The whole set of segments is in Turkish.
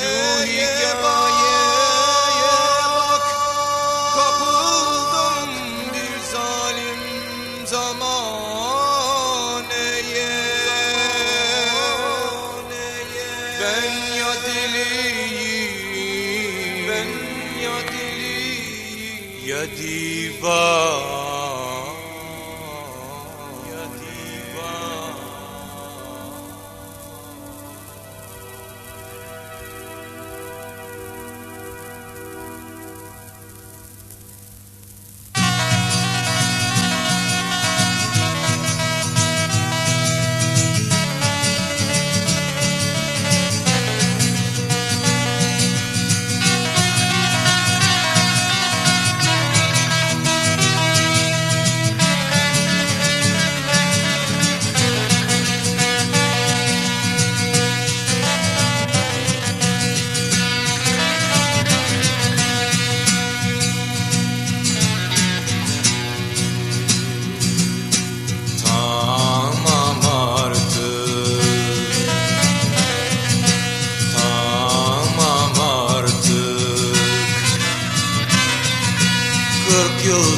Şuhi kebaya bak. Kapıldım bir zalim zamaneye. Ben Ben ya deliyim. Ya divan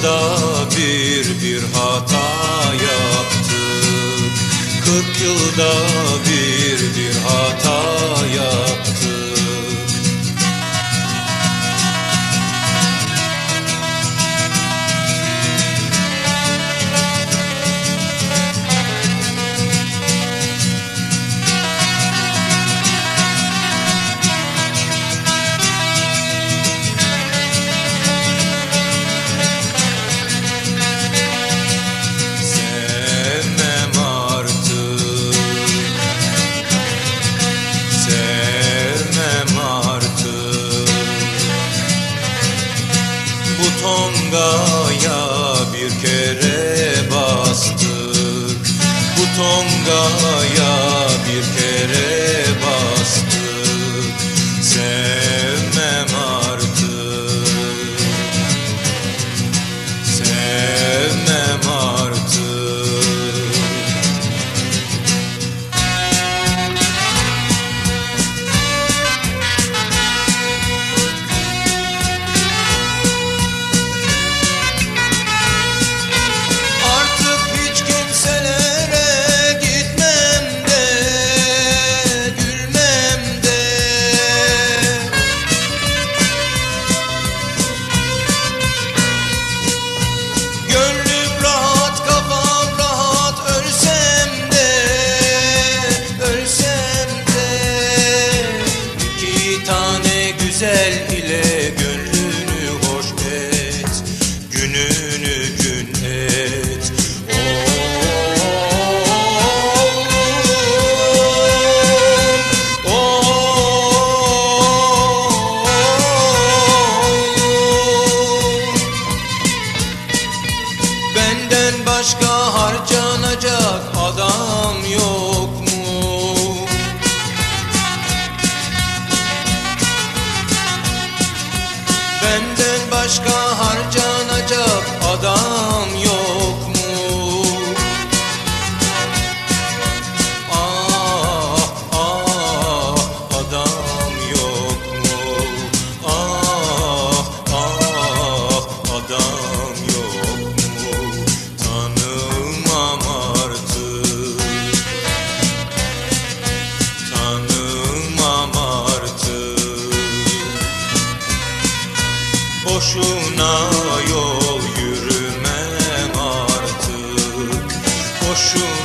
yılda bir bir hata yaptık. Kırk yılda bir bir hata yaptık. gone. gün control